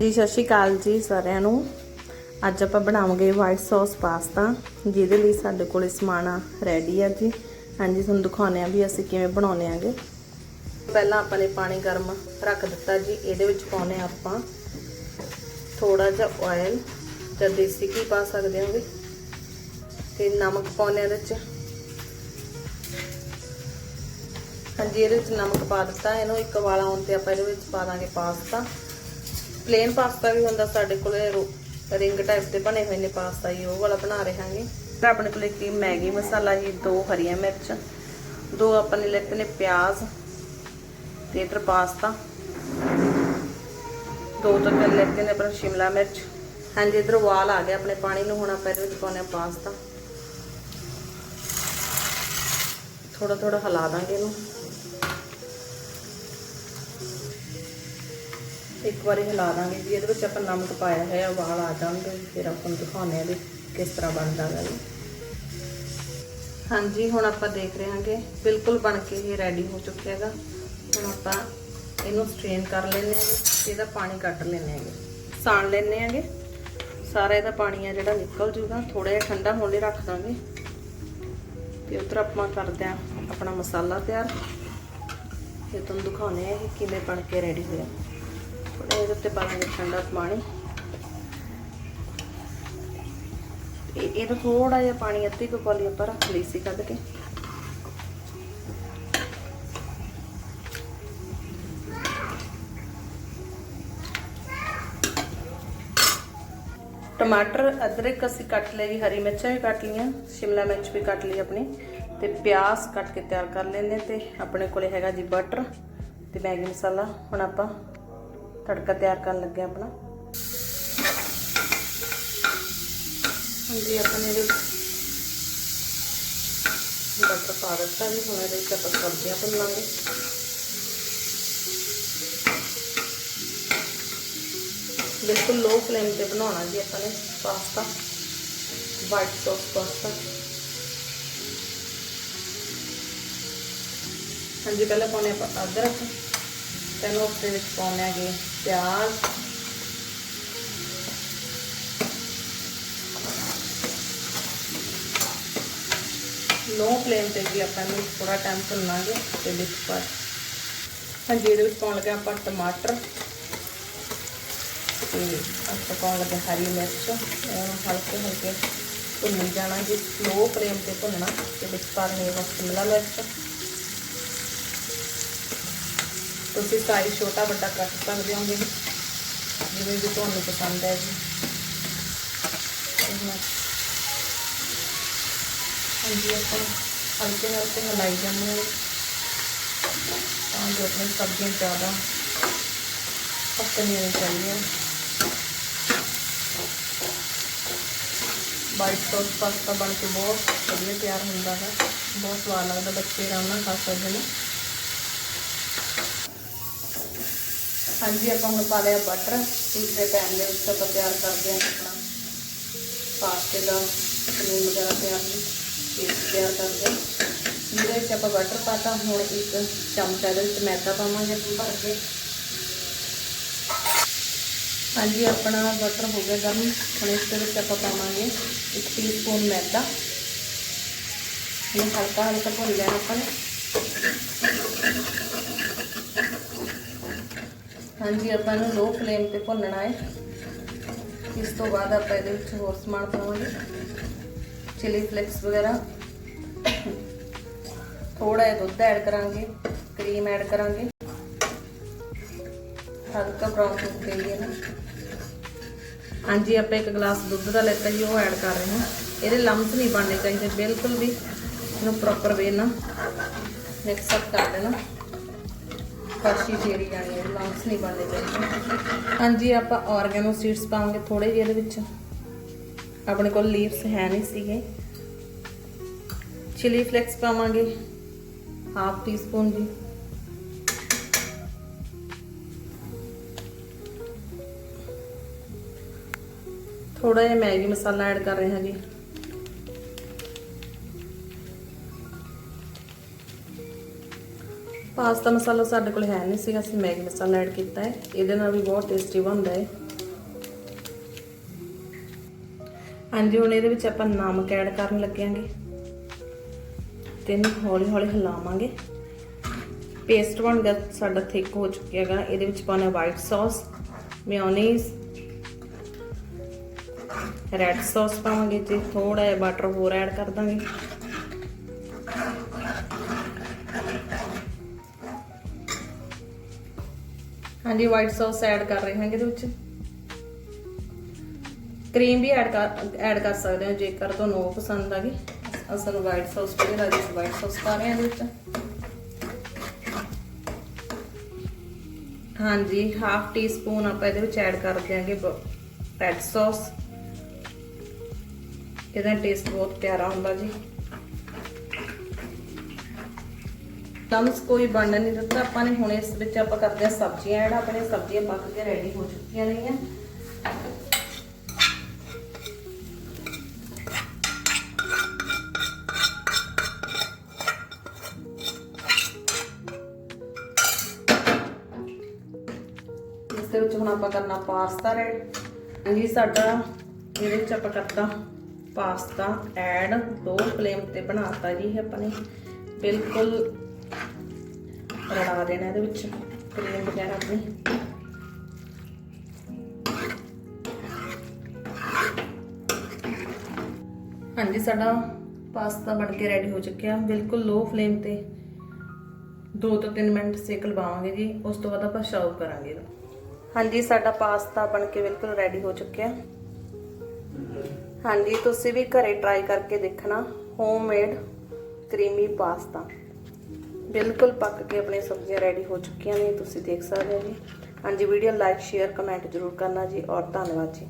ਜੀ, ਸਤਿ ਸ਼੍ਰੀ ਅਕਾਲ ਜੀ ਸਾਰਿਆਂ ਨੂੰ। ਅੱਜ ਆਪਾਂ ਬਣਾਵਾਂਗੇ ਵਾਈਟ ਸੌਸ ਪਾਸਤਾ ਜਿਹਦੇ ਲਈ ਸਾਡੇ ਕੋਲ ਸਮਾਨ ਰੈਡੀ ਆ ਜੀ। ਹਾਂਜੀ, ਤੁਹਾਨੂੰ ਦਿਖਾਉਂਦੇ ਆ ਵੀ ਅਸੀਂ ਕਿਵੇਂ ਬਣਾਉਂਦੇ ਆਂਗੇ ਪਹਿਲਾਂ ਆਪਾਂ ਨੇ ਪਾਣੀ ਗਰਮ ਰੱਖ ਦਿੱਤਾ ਜੀ, ਇਹਦੇ ਵਿੱਚ ਪਾਉਨੇ ਆ ਆਪਾਂ ਥੋੜਾ ਜਿਹਾ ਆਇਲ ਜਾਂ ਦੇਸੀ ਘੀ ਪਾ ਸਕਦੇ ਹੋਗੇ। ਤੇ ਨਮਕ ਪਾਉਨੇ ਆ ਇਹਦੇ ਵਿੱਚ। ਹਾਂਜੀ, ਇਹਦੇ ਵਿੱਚ ਨਮਕ ਪਾ ਦਿੱਤਾ। ਇਹਨੂੰ ਇੱਕ ਵਾਲਾ ਆਉਣ ਤੇ ਆਪਾਂ ਇਹਦੇ ਵਿੱਚ ਪਾ ਦਾਂਗੇ ਪਾਸਤਾ ਪਲੇਨ ਪਾਸਤਾ ਵੀ ਹੁੰਦਾ ਸਾਡੇ ਕੋਲੇ ਰਿੰਗ ਟਾਈਪ ਦੇ ਬਣੇ ਹੋਏ ਨੇ ਪਾਸਤਾ ਜੀ ਉਹ ਵਾਲਾ ਬਣਾ ਰਹੇ ਹਾਂਗੇ ਆਪਣੇ ਕੋਲੇ ਕੀ ਮੈਗੀ ਮਸਾਲਾ ਜੀ ਦੋ ਹਰੀਆਂ ਮਿਰਚ, ਦੋ ਆਪਾਂ ਨੇ ਲੈਤੇ ਨੇ ਪਿਆਜ਼ ਤੇ ਇਧਰ ਪਾਸਤਾ ਦੋ ਤਾਂ ਕਰ ਲੈਤੇ ਨੇ ਪਰ ਸ਼ਿਮਲਾ ਮਿਰਚ। ਹਾਂਜੀ, ਇਧਰ ਵਾਲ ਆ ਗਿਆ ਆਪਣੇ ਪਾਣੀ ਨੂੰ, ਹੁਣ ਆਪਾਂ ਇਹਦੇ ਵਿੱਚ ਪਾਉਣੇ ਆ ਪਾਸਤਾ ਥੋੜਾ ਥੋੜਾ ਹਿਲਾ ਦਾਂਗੇ ਇਹਨੂੰ। ਇੱਕ ਵਾਰੀ ਹਿਲਾ ਦਾਂਗੇ ਜੀ, ਇਹਦੇ ਵਿੱਚ ਆਪਾਂ ਨਮਕ ਪਾਇਆ ਹੋਇਆ ਵਾਲ ਆ ਜਾਣਗੇ ਫਿਰ ਆਪਾਂ ਨੂੰ ਦਿਖਾਉਂਦੇ ਆ ਵੀ ਕਿਸ ਤਰ੍ਹਾਂ ਬਣਦਾ ਹੈ ਹਾਂਜੀ, ਹੁਣ ਆਪਾਂ ਦੇਖ ਰਹੇ ਹਾਂਗੇ, ਬਿਲਕੁਲ ਬਣ ਕੇ ਇਹ ਰੈਡੀ ਹੋ ਚੁੱਕਿਆ ਹੈਗਾ ਹੁਣ ਆਪਾਂ ਇਹਨੂੰ ਸਟ੍ਰੇਨ ਕਰ ਲੈਂਦੇ ਹਾਂਗੇ ਤੇ ਇਹਦਾ ਪਾਣੀ ਕੱਢ ਲੈਂਦੇ ਹਾਂਗੇ ਸਾਣ ਲੈਂਦੇ ਹਾਂਗੇ। ਸਾਰਾ ਇਹਦਾ ਪਾਣੀ ਆ ਜਿਹੜਾ ਨਿਕਲ ਜੂਗਾ ਥੋੜਾ ਜਿਹਾ ਠੰਡਾ ਹੋਣ ਲਈ ਰੱਖ ਦਾਂਗੇ। ਤੇ ਉਧਰ ਆਪਾਂ ਕਰਦੇ ਆ ਆਪਣਾ ਮਸਾਲਾ ਤਿਆਰ। ਇਹ ਤੁਹਾਨੂੰ ਦਿਖਾਉਂਦੇ ਆ ਇਹ ਕਿਵੇਂ ਬਣ ਕੇ ਰੈਡੀ ਹੋਇਆ। ਇਹਦੇ ਉੱਤੇ ਪਾਵਾਂਗੇ ਠੰਡਾ ਪਾਣੀ। ਇਹ ਇਹਦਾ ਥੋੜਾ ਜਿਹਾ ਪਾਣੀ ਅੱਧੀ ਕੁ ਕੌਲੀ ਆਪਾਂ ਰੱਖ ਲਈ ਸੀ ਕੱਢ ਕੇ। ਟਮਾਟਰ ਅਦਰਕ ਅਸੀਂ ਕੱਟ ਲਏ ਜੀ, ਹਰੀ ਮਿਰਚਾਂ ਵੀ ਕੱਟ ਲਈਆਂ, ਸ਼ਿਮਲਾ ਮਿਰਚ ਵੀ ਕੱਟ ਲਈ ਆਪਣੀ, ਤੇ ਪਿਆਜ਼ ਕੱਟ ਕੇ ਤਿਆਰ ਕਰ ਲੈਂਦੇ ਤੇ ਆਪਣੇ ਕੋਲੇ ਹੈਗਾ ਜੀ ਬਟਰ ਤੇ ਮੈਗੀ ਮਸਾਲਾ। ਹੁਣ ਆਪਾਂ ਤੜਕਾ ਤਿਆਰ ਕਰਨ ਲੱਗੇ ਆਪਣਾ ਹਾਂਜੀ, ਆਪਾਂ ਨੇ ਬਟਰ ਪਾ ਦਿੱਤਾ ਜੀ ਹੁਣ ਇਹਦੇ ਵਿੱਚ ਆਪਾਂ ਸਬਜ਼ੀਆਂ ਭੁੰਨਾਂਗੇ ਬਿਲਕੁਲ ਲੋ ਫਲੇਮ ਤੇ ਬਣਾਉਣਾ ਜੀ ਆਪਾਂ ਨੇ ਪਾਸਤਾ ਵਾਈਟ ਸੌਸ ਪਾਸਤਾ। ਹਾਂਜੀ, ਪਹਿਲਾਂ ਪਾਉਣੇ ਆਪਾਂ ਅਦਰਕ ਤੈਨੂੰ ਉਸਦੇ ਵਿੱਚ ਪਾਉਣੇ ਹੈਗੇ ਪਿਆਜ਼। ਲੋ ਫਲੇਮ ਤੇ ਵੀ ਆਪਾਂ ਨੂੰ ਥੋੜਾ ਟਾਈਮ ਭੁੰਨਾਂਗੇ ਤੇ ਵਿੱਚ ਪਾ ਹਾਂਜੀ, ਇਹਦੇ ਵਿੱਚ ਪਾਉਣ ਲੱਗੇ ਆਪਾਂ ਟਮਾਟਰ ਤੇ ਆਪਾਂ ਪਾਉਣ ਲੱਗੇ ਹਰੀ ਮਿਰਚ। ਇਹਨੂੰ ਹਲਕੇ ਹਲਕੇ ਭੁੰਨੀ ਜਾਣਾ ਜੀ। ਲੋ ਫਲੇਮ ਤੇ ਭੁੰਨਣਾ ਤੇ ਵਿੱਚ ਪਾਉਣੀ ਹੈ ਸ਼ਿਮਲਾ ਮਿਰਚ। ਤੁਸੀਂ ਸਾਈਜ਼ ਛੋਟਾ ਵੱਡਾ ਕਰ ਸਕਦੇ ਹੋਗੇ। ਜਿਵੇਂ ਵੀ ਤੁਹਾਨੂੰ ਪਸੰਦ ਹੈ ਜੀ। ਹਾਂਜੀ, ਆਪਾਂ ਹਲਕੇ ਹਲਕੇ ਹਿਲਾਈ ਜਾਂਦੇ ਹਾਂ। ਤਾਂ ਜੋ ਆਪਣੀ ਸਬਜ਼ੀਆਂ ਜ਼ਿਆਦਾ ਪੱਕਣੀਆਂ ਚਾਹੀਦੀਆਂ। ਵਾਈਟ ਸੌਸ ਪਾਸਤਾ ਬਣ ਕੇ ਬਹੁਤ ਵਧੀਆ ਤਿਆਰ ਹੁੰਦਾ ਹੈ। ਬਹੁਤ ਸਵਾਦ ਲੱਗਦਾ, ਬੱਚੇ ਆਰਾਮ ਨਾਲ ਖਾ ਸਕਦੇ ਨੇ। ਹਾਂਜੀ, ਆਪਾਂ ਹੁਣ ਪਾ ਲਿਆ ਬਟਰ ਦੂਸਰੇ ਪੈਨ ਦੇ ਵਿੱਚ ਆਪਾਂ ਤਿਆਰ ਕਰਦੇ ਹਾਂ ਆਪਣਾ ਪਾਸਤੇ ਦਾ ਕਰੀਮ ਵਗੈਰਾ ਤਿਆਰ ਪੇਸਟ ਤਿਆਰ ਕਰਦੇ ਹਾਂ। ਜਿਹਦੇ ਵਿੱਚ ਆਪਾਂ ਬਟਰ ਪਾਤਾ, ਹੁਣ ਇੱਕ ਚਮਚਾ ਦੇ ਵਿੱਚ ਮੈਦਾ ਪਾਵਾਂਗੇ ਆਪਾਂ ਭਰ ਕੇ। ਹਾਂਜੀ, ਆਪਣਾ ਬਟਰ ਹੋ ਗਿਆ ਗਰਮ ਹੁਣ ਇਸ ਦੇ ਵਿੱਚ ਆਪਾਂ ਪਾਵਾਂਗੇ ਇੱਕ ਟੀਸਪੂਨ ਮੈਦਾ। ਇਹਨੂੰ ਹਲਕਾ ਹਲਕਾ ਭੁੰਨ ਲੈਣਾ ਆਪਾਂ ਨੇ। ਹਾਂਜੀ ਆਪਾਂ ਨੂੰ ਲੋ ਫਲੇਮ ਤੇ ਭੁੰਨਣਾ ਹੈ। ਇਸ ਤੋਂ ਬਾਅਦ ਆਪਾਂ ਇਹਦੇ ਵਿੱਚ ਹੋਰ ਸਮਾਨ ਪਾਵਾਂਗੇ। ਚਿਲੀ ਫਲੇਕਸ ਵਗੈਰਾ। ਥੋੜਾ ਜਿਹਾ ਦੁੱਧ ਐਡ ਕਰਾਂਗੇ ਕਰੀਮ ਐਡ ਕਰਾਂਗੇ। ਹਲਕਾ ਬਰਾਊਨ ਹੋ ਗਈ ਹੈ ਨਾ ਹਾਂਜੀ, ਆਪਾਂ ਇੱਕ ਗਲਾਸ ਦੁੱਧ ਦਾ ਲੈਤਾ ਜੀ, ਉਹ ਐਡ ਕਰ ਰਹੇ ਹਾਂ। ਇਹਦੇ ਲੰਮਸ ਨਹੀਂ ਬਣਨੇ ਚਾਹੀਦੇ, ਬਿਲਕੁਲ ਵੀ ਇਹਨੂੰ ਪ੍ਰੋਪਰ ਵੇ ਨਾਲ ਮਿਕਸ ਅਪ ਕਰ ਦੇਣਾ। ਫਰਸ਼ੀ ਫੇਰੀ ਜਾਣੀ ਹੈ ਲੰਮਸ ਨਹੀਂ ਬਣਨੇ ਚਾਹੀਦੇ। ਹਾਂਜੀ, ਆਪਾਂ ਆਰਗੈਨੋ ਸੀਡਸ ਪਾਵਾਂਗੇ ਥੋੜੇ ਜਿਹੇ ਇਹਦੇ ਵਿੱਚ। ਆਪਣੇ ਕੋਲ ਲੀਵਸ ਹੈ ਨਹੀਂ ਸੀਗੇ। ਚਿਲੀ ਫਲੇਕਸ ਪਾਵਾਂਗੇ ਹਾਫ ਟੀ ਸਪੂਨ ਜੀ। ਥੋੜਾ ਜਿਹਾ ਮੈਗੀ ਮਸਾਲਾ ਐਡ ਕਰ ਰਹੇ ਹਾਂ ਜੀ ਪਾਸਤਾ ਮਸਾਲਾ ਸਾਡੇ ਕੋਲ ਹੈ ਨਹੀਂ ਸੀਗਾ, ਅਸੀਂ ਮੈਗੀ ਮਸਾਲਾ ਐਡ ਕੀਤਾ ਹੈ। ਇਹਦੇ ਨਾਲ ਵੀ ਬਹੁਤ ਟੇਸਟੀ ਬਣਦਾ ਹੈ। ਹਾਂਜੀ, ਹੁਣ ਇਹਦੇ ਵਿੱਚ ਆਪਾਂ ਨਮਕ ਐਡ ਕਰਨ ਲੱਗਿਆਂਗੇ। ਤੇ ਇਹਨੂੰ ਹੌਲੀ ਹੌਲੀ ਹਿਲਾਵਾਂਗੇ। ਪੇਸਟ ਬਣ ਗਿਆ, ਸਾਡਾ ਥਿੱਕ ਹੋ ਚੁੱਕਿਆ ਹੈਗਾ। ਇਹਦੇ ਵਿੱਚ ਪਾਉਣਾ white sauce mayonnaise red sauce ਪਾਵਾਂਗੇ ਤੇ ਥੋੜਾ ਜਿਹਾ ਬਟਰ ਹੋਰ ਐਡ ਕਰ ਦਾਂਗੇ। ਹਾਂਜੀ ਵਾਈਟ ਸੌਸ ਐਡ ਕਰ ਰਹੇ ਹਾਂਗੇ ਇਹਦੇ ਵਿੱਚ। ਕਰੀਮ ਵੀ ਐਡ ਕਰ ਐਡ ਕਰ ਸਕਦੇ ਹੋ, ਜੇਕਰ ਤੁਹਾਨੂੰ ਉਹ ਪਸੰਦ ਆ ਅਸਲ ਵਾਈਟ ਸੌਸ ਵਧੀਆ ਲੱਗਦੀ ਵਾਈਟ ਸੌਸ ਪਾ ਰਹੇ ਹਾਂ ਇਹਦੇ ਵਿੱਚ। ਹਾਂਜੀ ਹਾਫ ਟੀਸਪੂਨ ਆਪਾਂ ਇਹਦੇ ਵਿੱਚ ਐਡ ਕਰ ਦਿਆਂਗੇ ਰੈਡ ਸੌਸ ਇਹਦਾ ਟੇਸਟ ਬਹੁਤ ਪਿਆਰਾ ਹੁੰਦਾ ਜੀ। ਨਮਸ ਕੋਈ ਬਣਨ ਨਹੀਂ ਦਿੱਤਾ। ਆਪਾਂ ਨੇ ਹੁਣ ਇਸ ਵਿੱਚ ਆਪਾਂ ਕਰਦੇ ਹਾਂ ਸਬਜ਼ੀਆਂ। ਐਡ ਆਪਣੇ ਸਬਜ਼ੀਆਂ ਪੱਕ ਕੇ ਰੈਡੀ ਹੋ ਚੁੱਕੀਆਂ ਨੇਗੀਆਂ। ਇਸ ਦੇ ਵਿੱਚ ਹੁਣ ਆਪਾਂ ਕਰਨਾ ਪਾਸਤਾ ਰੈਡ ਹਾਂਜੀ, ਸਾਡਾ ਇਹਦੇ ਵਿੱਚ ਆਪਾਂ ਕਰਤਾ ਪਾਸਤਾ ਐਡ। ਲੋ ਫਲੇਮ ਤੇ ਬਣਾਤਾ ਜੀ ਆਪਾਂ ਨੇ। ਬਿਲਕੁਲ ਰਲਾ ਦੇਣਾ ਇਹਦੇ ਵਿੱਚ ਕਰੀਮ ਵਗੈਰਾ ਆਪਣੀ ਹਾਂਜੀ, ਸਾਡਾ ਪਾਸਤਾ ਬਣ ਕੇ ਰੈਡੀ ਹੋ ਚੁੱਕਿਆ। ਬਿਲਕੁਲ ਲੋ ਫਲੇਮ ਤੇ 2 ਤੋਂ 3 ਮਿੰਟ ਸੇਕ ਲਵਾਵਾਂਗੇ ਜੀ। ਉਸ ਤੋਂ ਬਾਅਦ ਆਪਾਂ ਸਰਵ ਕਰਾਂਗੇ ਹਾਂਜੀ, ਸਾਡਾ ਪਾਸਤਾ ਬਣ ਕੇ ਬਿਲਕੁਲ ਰੈਡੀ ਹੋ ਚੁੱਕਿਆ। ਹਾਂਜੀ, ਤੁਸੀਂ ਵੀ ਘਰੇ ਟਰਾਈ ਕਰਕੇ ਦੇਖਣਾ। Homemade creamy pasta. ਬਿਲਕੁਲ ਪੱਕ ਕੇ ਆਪਣੀਆਂ ਸਬਜ਼ੀਆਂ ਰੈਡੀ ਹੋ ਚੁੱਕੀਆਂ ਨੇ, ਤੁਸੀਂ ਦੇਖ ਸਕਦੇ ਹੋ ਜੀ। ਹਾਂਜੀ ਵੀਡੀਓ ਲਾਈਕ ਸ਼ੇਅਰ ਕਮੈਂਟ ਜ਼ਰੂਰ ਕਰਨਾ ਜੀ, ਔਰ ਧੰਨਵਾਦ ਜੀ।